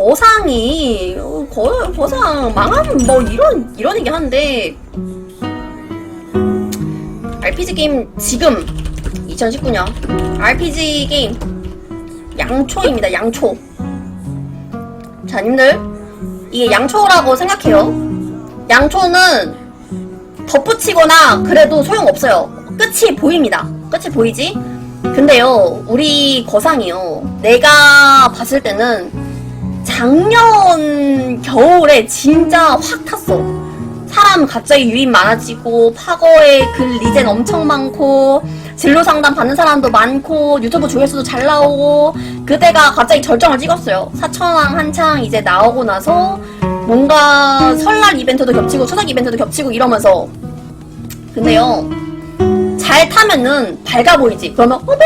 거상이 어, 거, 거상 망하면 뭐 이런 이런 얘기 하는데 RPG 게임 지금 2019년 RPG 게임 양초입니다 양초. 자 님들 이게 양초라고 생각해요. 양초는 덧붙이거나 그래도 소용없어요. 끝이 보입니다. 끝이 보이지? 근데요 우리 거상이요. 내가 봤을 때는 작년 겨울에 진짜 확 탔어. 사람 갑자기 유입 많아지고 파거에 글 리젠 엄청 많고 진로 상담 받는 사람도 많고 유튜브 조회수도 잘 나오고 그때가 갑자기 절정을 찍었어요. 사천왕 한창 이제 나오고 나서 뭔가 설날 이벤트도 겹치고 추석 이벤트도 겹치고 이러면서. 근데요 잘 타면은 밝아 보이지? 그러면 어머!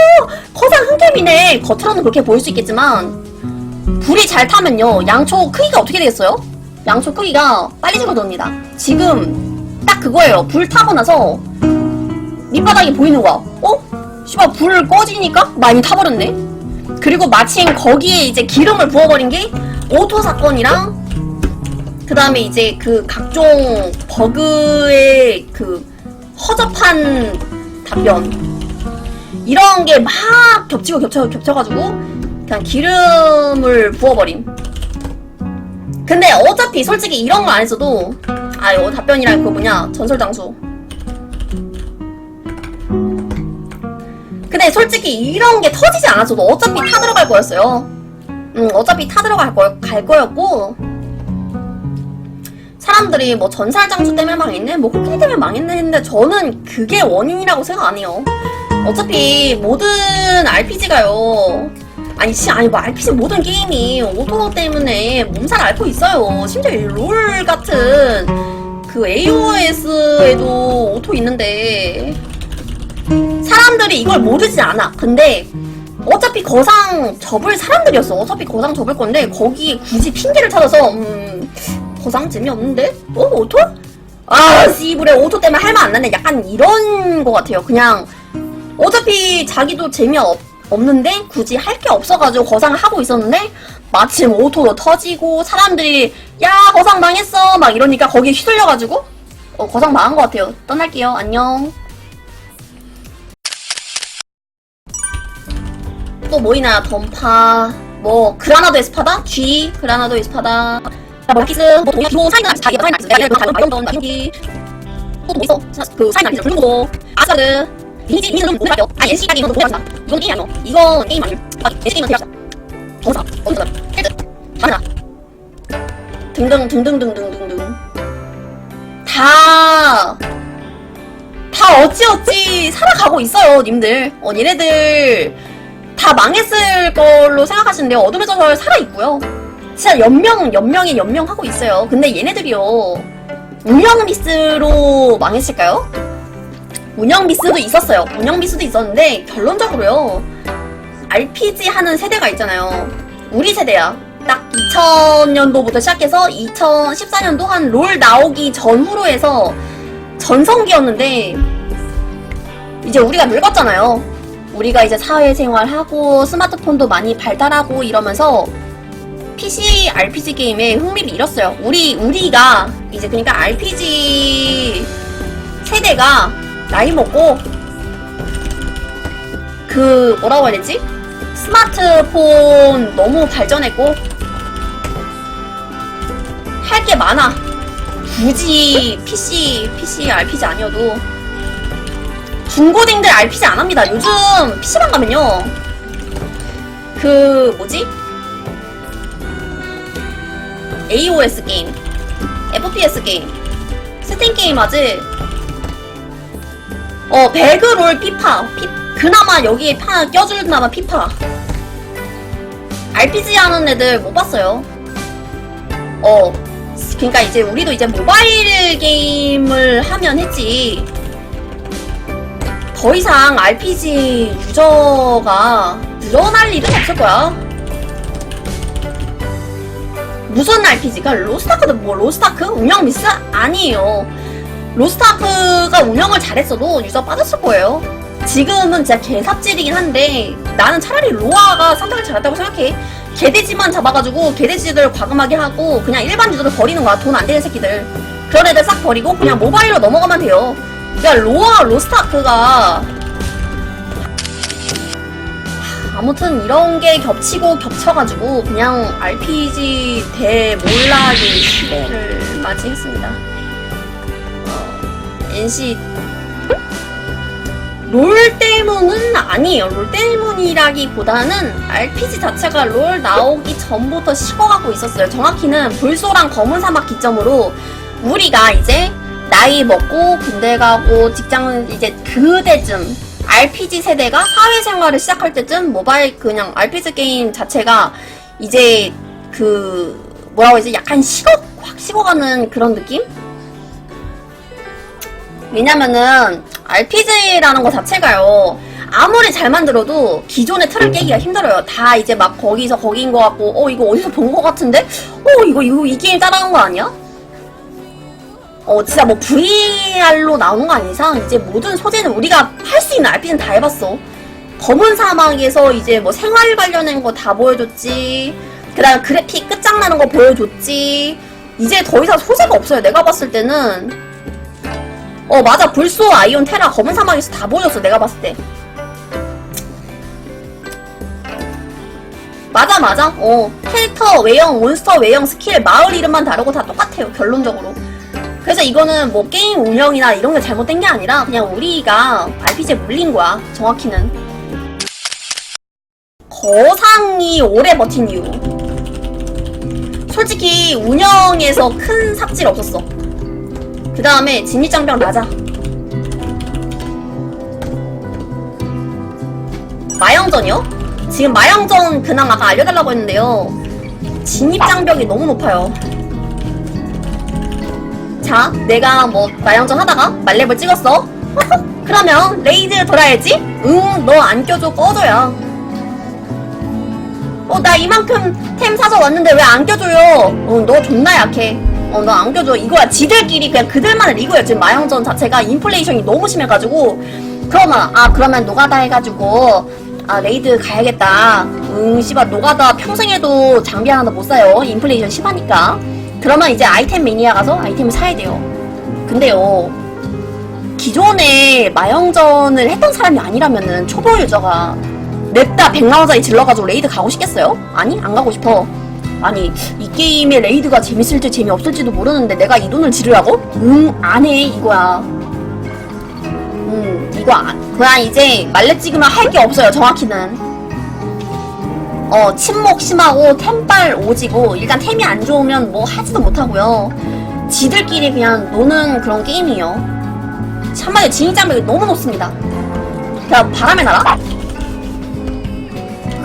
거상 한캠이네! 겉으로는 그렇게 보일 수 있겠지만 불이 잘 타면요 양초 크기가 어떻게 되겠어요? 양초 크기가 빨리 줄어듭니다. 지금 딱 그거예요. 불 타고 나서 밑바닥이 보이는 거야. 어? 씨발 불 꺼지니까 많이 타버렸네? 그리고 마침 거기에 이제 기름을 부어버린 게 오토 사건이랑 그 다음에 이제 그 각종 버그의 그 허접한 답변. 이런 게 막 겹치고 겹쳐 겹쳐가지고 그냥 기름을 부어버림. 근데 어차피 솔직히 이런 거 안 했어도 아 이거 답변이랑 그 뭐냐 전설 장수. 근데 솔직히 이런 게 터지지 않았어도 어차피 타 들어갈 거였어요. 음 어차피 타 들어갈 거, 갈 거였고 사람들이 뭐 전살 장수 때문에 망했네, 뭐 코끼리 때문에 망했네 했는데 저는 그게 원인이라고 생각 안 해요. 어차피 모든 RPG가요. 아니, 시, 아니, 뭐, RPG 모든 게임이 오토 때문에 몸살 앓고 있어요. 심지어 이롤 같은 그 AOS에도 오토 있는데. 사람들이 이걸 모르지 않아. 근데 어차피 거상 접을 사람들이었어. 어차피 거상 접을 건데, 거기에 굳이 핑계를 찾아서, 음, 거상 재미없는데? 어, 오토? 아, 씨부레 오토 때문에 할 말 안 나네. 약간 이런 거 같아요. 그냥, 어차피 자기도 재미없, 없는데, 굳이 할 게 없어가지고 거상을 하고 있었는데, 마침 오토도 터지고, 사람들이, 야, 거상 망했어! 막 이러니까 거기에 휘둘려가지고, 어, 거상 망한 것 같아요. 떠날게요. 안녕. 또뭐 있나? 던파, 뭐, 그라나도 에스파다? G, 그라나도 에스파다. 뭐, 키스, 뭐, 동양 기본 사이나 자기가 사이나 내가 얘를 그런 마이언던, 마인기. 또뭐 있어? 사- 그 사이나 이제 블루고, 아사드, 리니지, 리니는 오늘 할게요. 아, NC까지 이건 동양이다. 이건 게임이 아니요. 이건 게임 아니요. 아, NC 게임은 그냥 정사, 어디서, 헬드, 하나. 등등, 등등 등등 등등. 다, 다 어찌어찌 살아가고 있어요, 님들. 어, 얘네들 다 망했을 걸로 생각하시는데요. 어둠의 전설 살아있고요. 진짜 연명, 연명에 연명하고 있어요. 근데 얘네들이요. 운영 미스로 망했을까요? 운영 미스도 있었어요. 운영 미스도 있었는데, 결론적으로요. RPG 하는 세대가 있잖아요. 우리 세대야. 딱 2000년도부터 시작해서 2014년도 한 롤 나오기 전후로 해서 전성기였는데, 이제 우리가 늙었잖아요. 우리가 이제 사회생활하고 스마트폰도 많이 발달하고 이러면서 PC RPG 게임에 흥미를 잃었어요. 우리 우리가 이제 그러니까 RPG 세대가 나이 먹고 그 뭐라고 해야 되지? 스마트폰 너무 발전했고 할 게 많아. 굳이 PC PC RPG 아니어도 중고딩들 RPG 안 합니다. 요즘 PC방 가면요. 그 뭐지? AOS 게임, FPS 게임, 스팀 게임 하지. 어, 배그롤 피파. 피, 그나마 여기에 파 껴줄나마 피파. RPG 하는 애들 못 봤어요. 어, 그러니까 이제 우리도 이제 모바일 게임을 하면 했지. 더 이상 RPG 유저가 늘어날 일은 없을 거야. 무슨 RPG가 로스타크도 뭐 로스타크 운영 미스 아니에요. 로스타크가 운영을 잘했어도 유저 빠졌을 거예요. 지금은 진짜 개삽질이긴 한데 나는 차라리 로아가 선택을 잘했다고 생각해. 개돼지만 잡아가지고 개돼지들 과금하게 하고 그냥 일반 유저들 버리는 거야 돈 안 되는 새끼들 그런 애들 싹 버리고 그냥 모바일로 넘어가면 돼요 야 로아 로스타크가 아무튼 이런 게 겹치고 겹쳐가지고 그냥 RPG 대몰락의 시대를 맞이했습니다. 어, NC 롤 때문은 아니에요. 롤 때문이라기보다는 RPG 자체가 롤 나오기 전부터 식어가고 있었어요. 정확히는 불소랑 검은 사막 기점으로 우리가 이제 나이 먹고 군대 가고 직장 이제 그때쯤 RPG 세대가 사회생활을 시작할 때쯤 모바일 그냥 RPG 게임 자체가 이제 그 뭐라고 해야지 약간 식어 확 식어가는 그런 느낌? 왜냐면은 RPG라는 거 자체가요 아무리 잘 만들어도 기존의 틀을 깨기가 힘들어요. 다 이제 막 거기서 거기인 것 같고 어 이거 어디서 본 것 같은데? 어 이거 이거 이 게임 따라한 거 아니야? 어 진짜 뭐 VR로 나오는 거 아닌 이상 이제 모든 소재는 우리가 할 수 있는 RPG는 다 해봤어. 검은 사막에서 이제 뭐 생활 관련된 거 다 보여줬지. 그 다음 그래픽 끝장나는 거 보여줬지. 이제 더 이상 소재가 없어요. 내가 봤을 때는 어 맞아. 불소 아이온 테라 검은 사막에서 다 보여줬어 내가 봤을 때. 맞아 맞아. 어 캐릭터 외형 몬스터 외형 스킬 마을 이름만 다르고 다 똑같아요 결론적으로. 그래서 이거는 뭐 게임 운영이나 이런 게 잘못된 게 아니라 그냥 우리가 RPG에 물린 거야 정확히는. 거상이 오래 버틴 이유 솔직히 운영에서 큰 삽질 없었어 그 다음에 진입장벽 낮아 마영전이요? 지금 마영전 근황 아까 알려달라고 했는데요 진입장벽이 너무 높아요 자, 내가 뭐 마영전 하다가 말렙을 찍었어. 그러면 레이드 돌아야지. 응, 너 안 껴줘 꺼줘야. 어, 나 이만큼 템 사서 왔는데 왜 안 껴줘요? 어, 너 존나 약해. 어, 너안 껴줘. 이거야. 지들끼리 그냥 그들만의 리그야. 지금 마영전 자체가 인플레이션이 너무 심해가지고. 그러면, 아, 그러면 노가다 해가지고, 아, 레이드 가야겠다. 응, 씨발, 노가다 평생 해도 장비 하나도 못 사요. 인플레이션 심하니까. 그러면 이제 아이템 매니아 가서 아이템을 사야 돼요. 근데요, 기존에 마영전을 했던 사람이 아니라면은 초보 유저가 냅다 100만원짜리 질러가지고 레이드 가고 싶겠어요? 아니, 안 가고 싶어. 아니, 이 게임의 레이드가 재밌을지 재미없을지도 모르는데 내가 이 돈을 지르라고? 응, 안 해, 이거야. 음, 이거 안, 그냥 이제 말렙 찍으면 할 게 없어요, 정확히는. 어, 침묵 심하고 템빨 오지고 일단 템이 안 좋으면 뭐 하지도 못하고요. 지들끼리 그냥 노는 그런 게임이에요. 참말로 진입장벽이 너무 높습니다. 그냥 바람의 나라?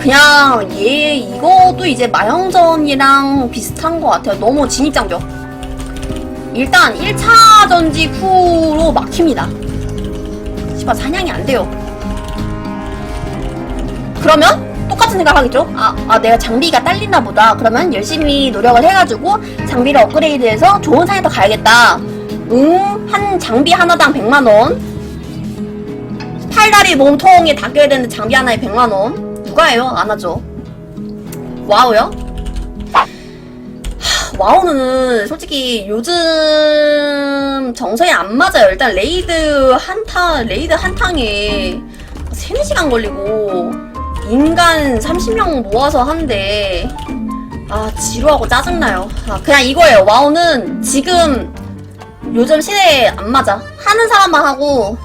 그냥 얘 이것도 이제 마영전이랑 비슷한 것 같아요. 너무 진입장벽. 일단 1차 전직 후로 막힙니다. 씨발 사냥이 안 돼요. 그러면 똑같은 생각 하겠죠? 아, 아, 내가 장비가 딸리나 보다. 그러면 열심히 노력을 해가지고 장비를 업그레이드해서 좋은 상에 더 가야겠다. 응, 한 장비 하나당 100만원. 팔다리 몸통에 닦여야 되는데 장비 하나에 100만원. 누가 해요? 안 하죠. 와우요? 하, 와우는 솔직히 요즘 정서에 안 맞아요. 일단 레이드 한타, 레이드 한 탕에 3, 4시간 걸리고 인간 30명 모아서 하는데 아 지루하고 짜증나요 아, 그냥 이거예요 와우는 지금 요즘 시대에 안 맞아 하는 사람만 하고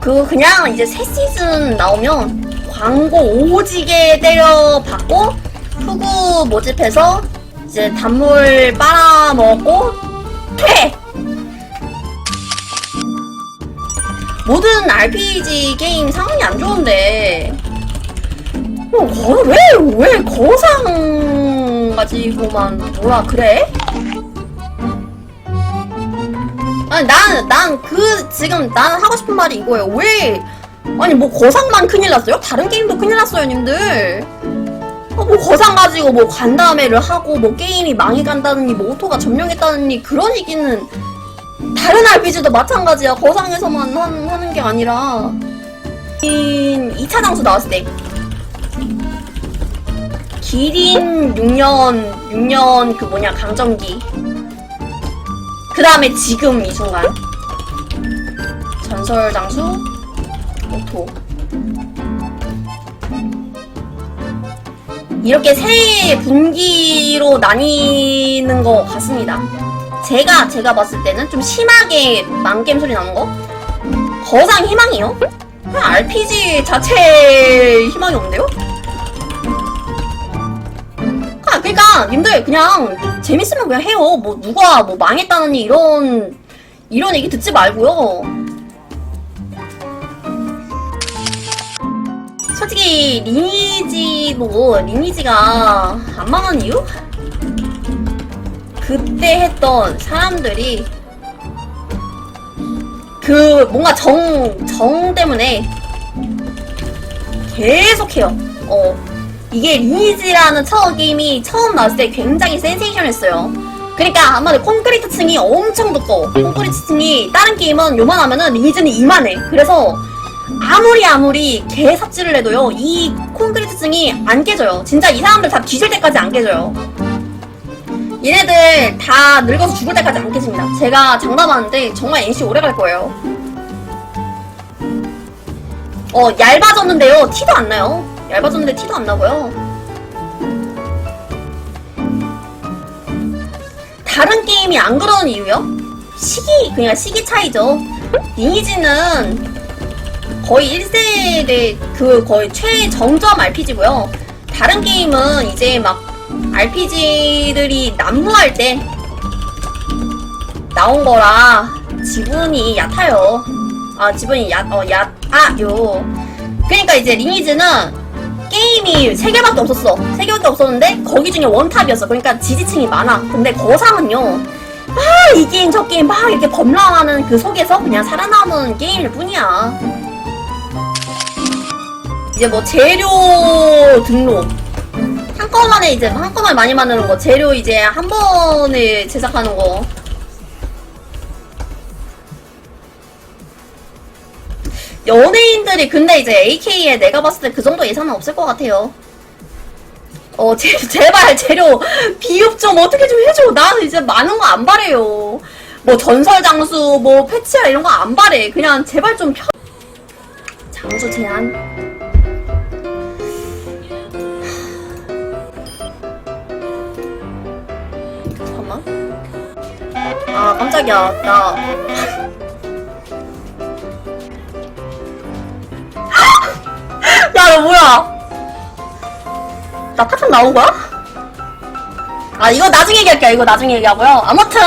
그 그냥 이제 새 시즌 나오면 광고 오지게 때려 받고 후구 모집해서 이제 단물 빨아먹고 퇴 모든 RPG 게임 상황이 안 좋은데 어, 거, 왜, 왜 거상 가지고만 뭐라 그래? 아니 난, 난 그 지금 나는 하고 싶은 말이 이거예요 왜 아니 뭐 거상만 큰일 났어요? 다른 게임도 큰일 났어요 님들 어, 뭐 거상 가지고 뭐 간담회를 하고 뭐 게임이 망해간다느니 뭐 오토가 점령했다느니 그런 얘기는 다른 RPG도 마찬가지야. 거상에서만 한, 하는 게 아니라. 2차 장수 나왔을 때. 기린 6년 6년 그 뭐냐 강정기 그 다음에 지금 이 순간 전설 장수 오토 이렇게 세 분기로 나뉘는 것 같습니다. 제가 제가 봤을 때는 좀 심하게 망겜 소리 나는 거 거상 희망이요. 그냥 RPG 자체에 희망이 없는데요? 아, 그러니까 님들 그냥 재밌으면 그냥 해요. 뭐 누가 뭐 망했다느니 이런 이런 얘기 듣지 말고요. 솔직히 리니지도 리니지가 안 망한 이유? 그때 했던 사람들이 그 뭔가 정, 정 때문에 계속해요. 어. 이게 리니지라는 처음 게임이 처음 나왔을 때 굉장히 센세이션했어요. 그러니까 아마도 콘크리트 층이 엄청 두꺼워. 콘크리트 층이 다른 게임은 요만하면은 리니지는 이만해. 그래서 아무리 아무리 개 삽질을 해도요 이 콘크리트 층이 안 깨져요. 진짜 이 사람들 다 뒤질 때까지 안 깨져요. 얘네들 다 늙어서 죽을 때까지 안 깨집니다. 제가 장담하는데 정말 NC 오래 갈 거예요. 어, 얇아졌는데요. 티도 안 나요. 얇아졌는데 티도 안 나고요. 다른 게임이 안 그러는 이유요? 시기, 그냥 시기 차이죠. 리니지는 거의 1세대 그 거의 최정점 RPG고요. 다른 게임은 이제 막 RPG들이 난무할 때 나온 거라 지분이 얕아요. 아 지분이 얕, 어, 얕, 아, 요. 그러니까 이제 리니지는 게임이 세 개밖에 없었어. 세 개밖에 없었는데 거기 중에 원탑이었어. 그러니까 지지층이 많아. 근데 거상은요. 막 이 게임 저 게임 막 이렇게 범람하는 그 속에서 그냥 살아남은 게임일 뿐이야. 이제 뭐 재료 등록 한꺼번에 이제 한꺼번에 많이 만드는 거 재료 이제 한 번에 제작하는 거 연예인들이 근데 이제 AK에 내가 봤을 때 그 정도 예산은 없을 것 같아요. 어, 제, 제발 재료 비읍 좀 어떻게 좀 해줘. 나 이제 많은 거 안 바래요. 뭐 전설 장수, 뭐 패치야 이런 거 안 바래. 그냥 제발 좀 편. 장수 제한. 잠깐만. 아 깜짝이야. 나 나 파탄 나온 거야? 아, 이거 나중에 얘기할게요. 이거 나중에 얘기하고요. 아무튼,